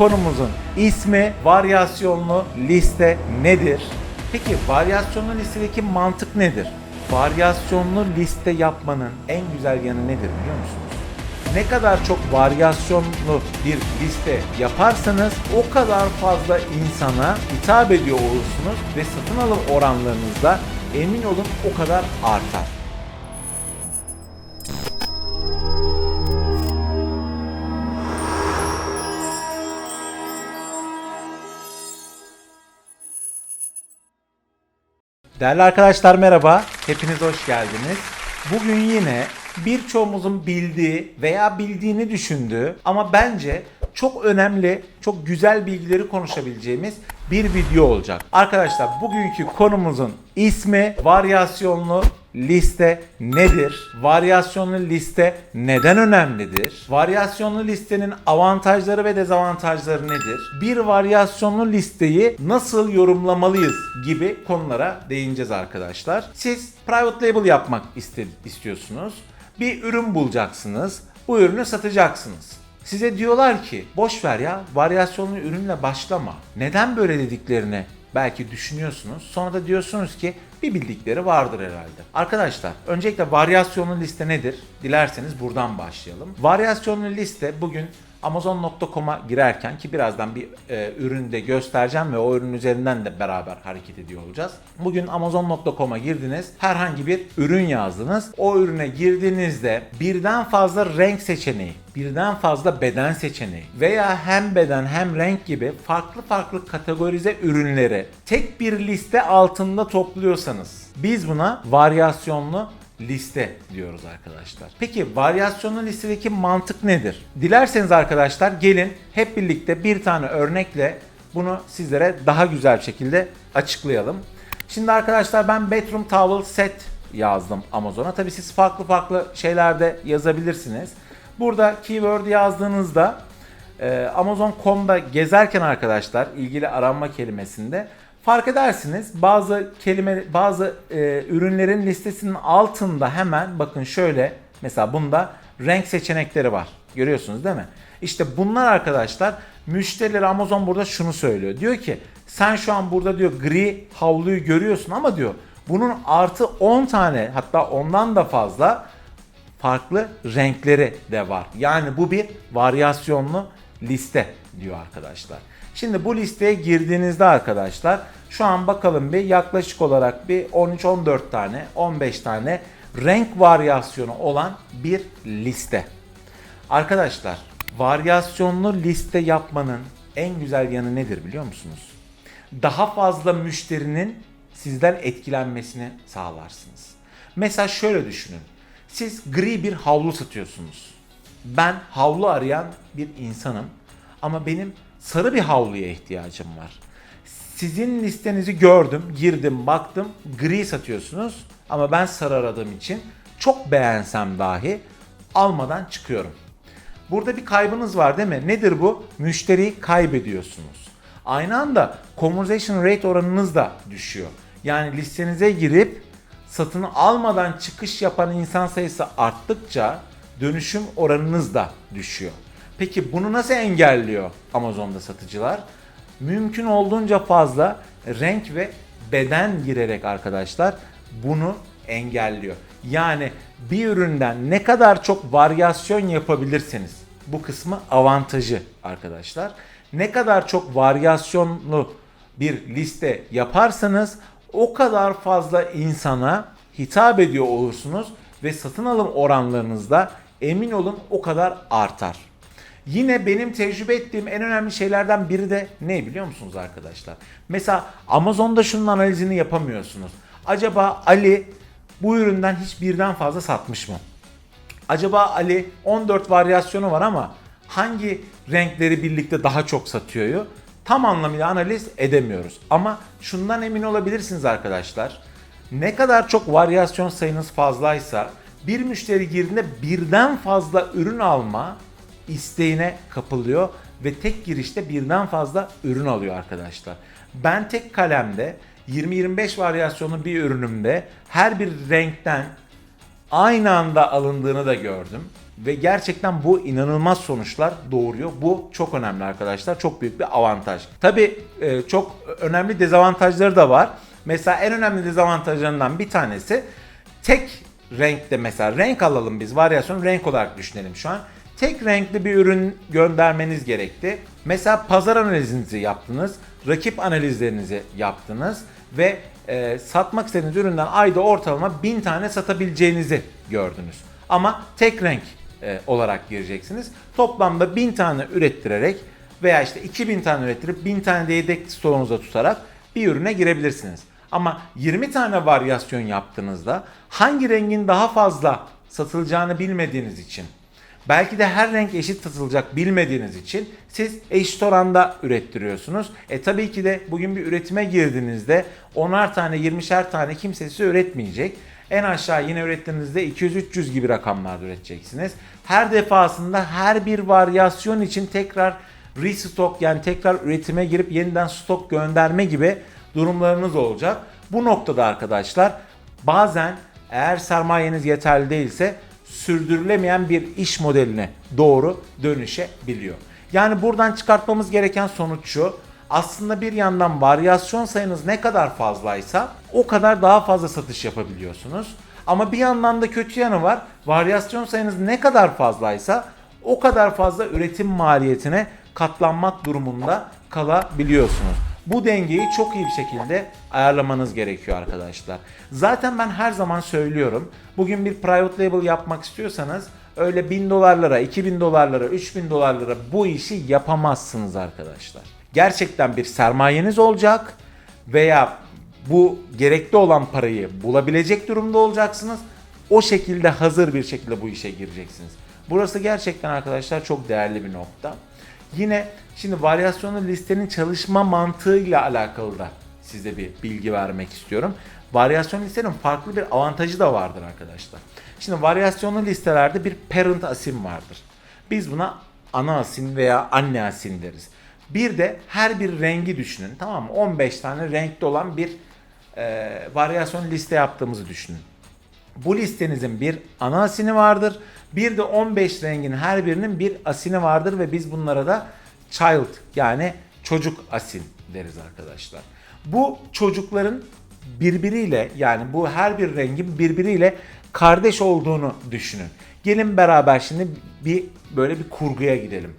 konumuzun ismi varyasyonlu liste nedir? Peki varyasyonlu listedeki mantık nedir? Varyasyonlu liste yapmanın en güzel yanı nedir biliyor musunuz? Ne kadar çok varyasyonlu bir liste yaparsanız o kadar fazla insana hitap ediyor olursunuz ve satın alım oranlarınız da emin olun o kadar artar. Değerli arkadaşlar merhaba. Hepiniz hoş geldiniz. Bugün yine birçoğumuzun bildiği veya bildiğini düşündüğü ama bence çok önemli, çok güzel bilgileri konuşabileceğimiz bir video olacak. Arkadaşlar bugünkü konumuzun ismi varyasyonlu liste nedir? Varyasyonlu liste neden önemlidir? Varyasyonlu listenin avantajları ve dezavantajları nedir? Bir varyasyonlu listeyi nasıl yorumlamalıyız gibi konulara değineceğiz arkadaşlar. Siz private label yapmak istiyorsunuz. Bir ürün bulacaksınız. Bu ürünü satacaksınız. Size diyorlar ki boş ver ya varyasyonlu ürünle başlama. Neden böyle dediklerini belki düşünüyorsunuz. Sonra da diyorsunuz ki bir bildikleri vardır herhalde. Arkadaşlar öncelikle varyasyonlu liste nedir? Dilerseniz buradan başlayalım. Varyasyonlu liste bugün Amazon.com'a girerken ki birazdan bir e, ürünü de göstereceğim ve o ürün üzerinden de beraber hareket ediyor olacağız. Bugün Amazon.com'a girdiniz, herhangi bir ürün yazdınız. O ürüne girdiğinizde birden fazla renk seçeneği, birden fazla beden seçeneği veya hem beden hem renk gibi farklı farklı kategorize ürünleri tek bir liste altında topluyorsanız biz buna varyasyonlu liste diyoruz arkadaşlar. Peki varyasyonlu listedeki mantık nedir? Dilerseniz arkadaşlar gelin hep birlikte bir tane örnekle bunu sizlere daha güzel şekilde açıklayalım. Şimdi arkadaşlar ben bedroom towel set yazdım Amazon'a. Tabii siz farklı farklı şeyler de yazabilirsiniz. Burada keyword yazdığınızda e, Amazon.com'da gezerken arkadaşlar ilgili aranma kelimesinde fark edersiniz bazı kelime bazı e, ürünlerin listesinin altında hemen bakın şöyle mesela bunda renk seçenekleri var. Görüyorsunuz değil mi? İşte bunlar arkadaşlar müşteriler Amazon burada şunu söylüyor. Diyor ki sen şu an burada diyor gri havluyu görüyorsun ama diyor bunun artı 10 tane hatta ondan da fazla farklı renkleri de var. Yani bu bir varyasyonlu liste diyor arkadaşlar. Şimdi bu listeye girdiğinizde arkadaşlar şu an bakalım bir yaklaşık olarak bir 13-14 tane 15 tane renk varyasyonu olan bir liste. Arkadaşlar varyasyonlu liste yapmanın en güzel yanı nedir biliyor musunuz? Daha fazla müşterinin sizden etkilenmesini sağlarsınız. Mesela şöyle düşünün. Siz gri bir havlu satıyorsunuz. Ben havlu arayan bir insanım ama benim sarı bir havluya ihtiyacım var. Sizin listenizi gördüm, girdim, baktım. Gri satıyorsunuz ama ben sarı aradığım için çok beğensem dahi almadan çıkıyorum. Burada bir kaybınız var değil mi? Nedir bu? Müşteriyi kaybediyorsunuz. Aynı anda conversation rate oranınız da düşüyor. Yani listenize girip satın almadan çıkış yapan insan sayısı arttıkça dönüşüm oranınız da düşüyor. Peki bunu nasıl engelliyor Amazon'da satıcılar? Mümkün olduğunca fazla renk ve beden girerek arkadaşlar bunu engelliyor. Yani bir üründen ne kadar çok varyasyon yapabilirseniz bu kısmı avantajı arkadaşlar. Ne kadar çok varyasyonlu bir liste yaparsanız o kadar fazla insana hitap ediyor olursunuz ve satın alım oranlarınız da emin olun o kadar artar. Yine benim tecrübe ettiğim en önemli şeylerden biri de ne biliyor musunuz arkadaşlar? Mesela Amazon'da şunun analizini yapamıyorsunuz. Acaba Ali bu üründen hiç birden fazla satmış mı? Acaba Ali 14 varyasyonu var ama hangi renkleri birlikte daha çok satıyor? Tam anlamıyla analiz edemiyoruz. Ama şundan emin olabilirsiniz arkadaşlar. Ne kadar çok varyasyon sayınız fazlaysa bir müşteri girdiğinde birden fazla ürün alma isteğine kapılıyor ve tek girişte birden fazla ürün alıyor arkadaşlar. Ben tek kalemde 20-25 varyasyonlu bir ürünümde her bir renkten aynı anda alındığını da gördüm. Ve gerçekten bu inanılmaz sonuçlar doğuruyor. Bu çok önemli arkadaşlar. Çok büyük bir avantaj. Tabii e, çok önemli dezavantajları da var. Mesela en önemli dezavantajlarından bir tanesi tek renkte mesela renk alalım biz varyasyon renk olarak düşünelim şu an. Tek renkli bir ürün göndermeniz gerekti. Mesela pazar analizinizi yaptınız, rakip analizlerinizi yaptınız ve e, satmak istediğiniz üründen ayda ortalama 1000 tane satabileceğinizi gördünüz. Ama tek renk e, olarak gireceksiniz. Toplamda 1000 tane ürettirerek veya işte 2000 tane ürettirip 1000 tane de yedek stoğunuzda tutarak bir ürüne girebilirsiniz. Ama 20 tane varyasyon yaptığınızda hangi rengin daha fazla satılacağını bilmediğiniz için belki de her renk eşit satılacak bilmediğiniz için siz eşit oranda ürettiriyorsunuz. E tabii ki de bugün bir üretime girdiğinizde 10'ar tane 20'şer tane kimse size üretmeyecek. En aşağı yine ürettiğinizde 200-300 gibi rakamlarda üreteceksiniz. Her defasında her bir varyasyon için tekrar restock yani tekrar üretime girip yeniden stok gönderme gibi durumlarınız olacak. Bu noktada arkadaşlar bazen eğer sermayeniz yeterli değilse sürdürülemeyen bir iş modeline doğru dönüşebiliyor. Yani buradan çıkartmamız gereken sonuç şu. Aslında bir yandan varyasyon sayınız ne kadar fazlaysa o kadar daha fazla satış yapabiliyorsunuz. Ama bir yandan da kötü yanı var. Varyasyon sayınız ne kadar fazlaysa o kadar fazla üretim maliyetine katlanmak durumunda kalabiliyorsunuz. Bu dengeyi çok iyi bir şekilde ayarlamanız gerekiyor arkadaşlar. Zaten ben her zaman söylüyorum. Bugün bir private label yapmak istiyorsanız öyle 1000 dolarlara, 2000 dolarlara, 3000 dolarlara bu işi yapamazsınız arkadaşlar. Gerçekten bir sermayeniz olacak veya bu gerekli olan parayı bulabilecek durumda olacaksınız. O şekilde hazır bir şekilde bu işe gireceksiniz. Burası gerçekten arkadaşlar çok değerli bir nokta. Yine şimdi varyasyonlu listenin çalışma mantığıyla alakalı da size bir bilgi vermek istiyorum. Varyasyon listenin farklı bir avantajı da vardır arkadaşlar. Şimdi varyasyonlu listelerde bir parent asin vardır. Biz buna ana asin veya anne asin deriz. Bir de her bir rengi düşünün tamam mı? 15 tane renkli olan bir e, varyasyon liste yaptığımızı düşünün. Bu listenizin bir ana asini vardır. Bir de 15 rengin her birinin bir asini vardır ve biz bunlara da child yani çocuk asin deriz arkadaşlar. Bu çocukların birbiriyle yani bu her bir rengin birbiriyle kardeş olduğunu düşünün. Gelin beraber şimdi bir böyle bir kurguya gidelim.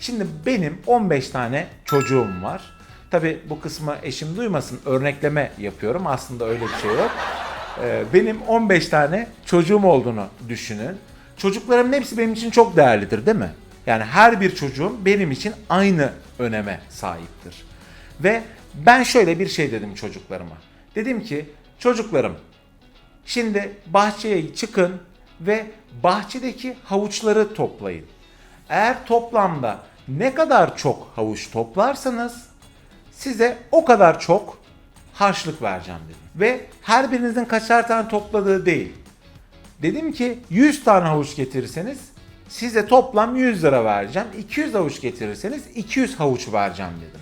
Şimdi benim 15 tane çocuğum var. Tabi bu kısmı eşim duymasın örnekleme yapıyorum aslında öyle bir şey yok. Ee, benim 15 tane çocuğum olduğunu düşünün. Çocuklarımın hepsi benim için çok değerlidir değil mi? Yani her bir çocuğum benim için aynı öneme sahiptir. Ve ben şöyle bir şey dedim çocuklarıma. Dedim ki çocuklarım şimdi bahçeye çıkın ve bahçedeki havuçları toplayın. Eğer toplamda ne kadar çok havuç toplarsanız size o kadar çok harçlık vereceğim dedim. Ve her birinizin kaçar tane topladığı değil. Dedim ki 100 tane havuç getirirseniz size toplam 100 lira vereceğim. 200 havuç getirirseniz 200 havuç vereceğim dedim.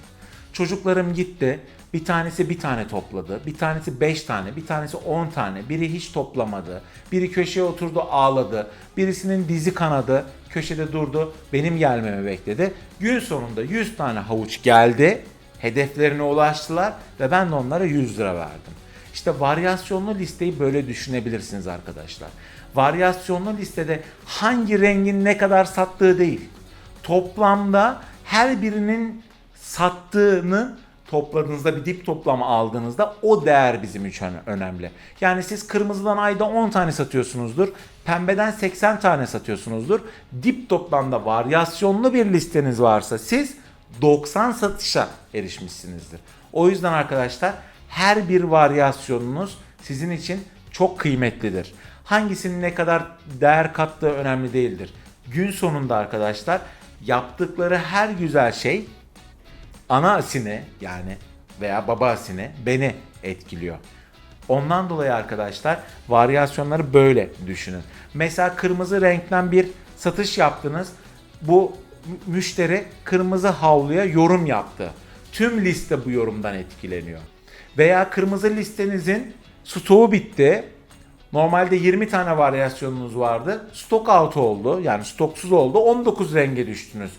Çocuklarım gitti. Bir tanesi bir tane topladı. Bir tanesi 5 tane. Bir tanesi 10 tane. Biri hiç toplamadı. Biri köşeye oturdu ağladı. Birisinin dizi kanadı. Köşede durdu. Benim gelmemi bekledi. Gün sonunda 100 tane havuç geldi. Hedeflerine ulaştılar ve ben de onlara 100 lira verdim. İşte varyasyonlu listeyi böyle düşünebilirsiniz arkadaşlar. Varyasyonlu listede hangi rengin ne kadar sattığı değil. Toplamda her birinin sattığını topladığınızda bir dip toplama aldığınızda o değer bizim için önemli. Yani siz kırmızıdan ayda 10 tane satıyorsunuzdur. Pembeden 80 tane satıyorsunuzdur. Dip toplamda varyasyonlu bir listeniz varsa siz 90 satışa erişmişsinizdir. O yüzden arkadaşlar her bir varyasyonunuz sizin için çok kıymetlidir. Hangisinin ne kadar değer kattığı önemli değildir. Gün sonunda arkadaşlar yaptıkları her güzel şey ana asine yani veya baba asine beni etkiliyor. Ondan dolayı arkadaşlar varyasyonları böyle düşünün. Mesela kırmızı renkten bir satış yaptınız. Bu müşteri kırmızı havluya yorum yaptı. Tüm liste bu yorumdan etkileniyor. Veya kırmızı listenizin stoğu bitti. Normalde 20 tane varyasyonunuz vardı. Stok out oldu. Yani stoksuz oldu. 19 renge düştünüz.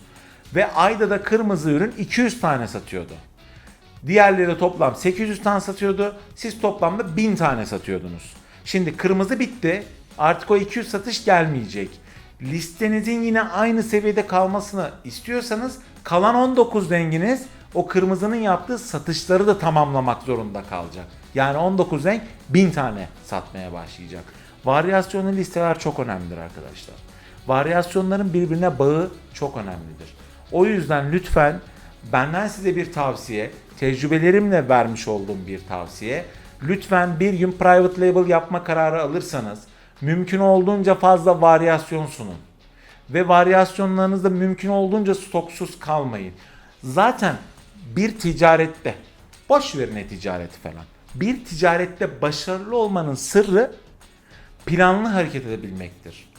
Ve ayda da kırmızı ürün 200 tane satıyordu. Diğerleri toplam 800 tane satıyordu. Siz toplamda 1000 tane satıyordunuz. Şimdi kırmızı bitti. Artık o 200 satış gelmeyecek. Listenizin yine aynı seviyede kalmasını istiyorsanız kalan 19 renginiz o kırmızının yaptığı satışları da tamamlamak zorunda kalacak. Yani 19 renk 1000 tane satmaya başlayacak. Varyasyonlu listeler çok önemlidir arkadaşlar. Varyasyonların birbirine bağı çok önemlidir. O yüzden lütfen benden size bir tavsiye, tecrübelerimle vermiş olduğum bir tavsiye. Lütfen bir gün private label yapma kararı alırsanız mümkün olduğunca fazla varyasyon sunun. Ve varyasyonlarınızda mümkün olduğunca stoksuz kalmayın. Zaten bir ticarette, boş verin e-ticareti falan. Bir ticarette başarılı olmanın sırrı planlı hareket edebilmektir.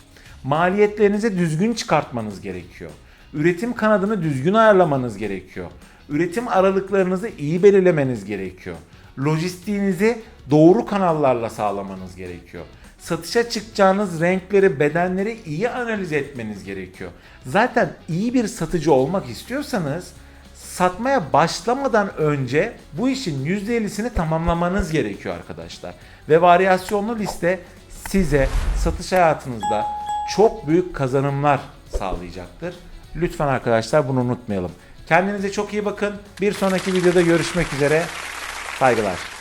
Maliyetlerinizi düzgün çıkartmanız gerekiyor. Üretim kanadını düzgün ayarlamanız gerekiyor. Üretim aralıklarınızı iyi belirlemeniz gerekiyor. Lojistiğinizi doğru kanallarla sağlamanız gerekiyor. Satışa çıkacağınız renkleri, bedenleri iyi analiz etmeniz gerekiyor. Zaten iyi bir satıcı olmak istiyorsanız satmaya başlamadan önce bu işin %50'sini tamamlamanız gerekiyor arkadaşlar. Ve varyasyonlu liste size satış hayatınızda çok büyük kazanımlar sağlayacaktır. Lütfen arkadaşlar bunu unutmayalım. Kendinize çok iyi bakın. Bir sonraki videoda görüşmek üzere. Saygılar.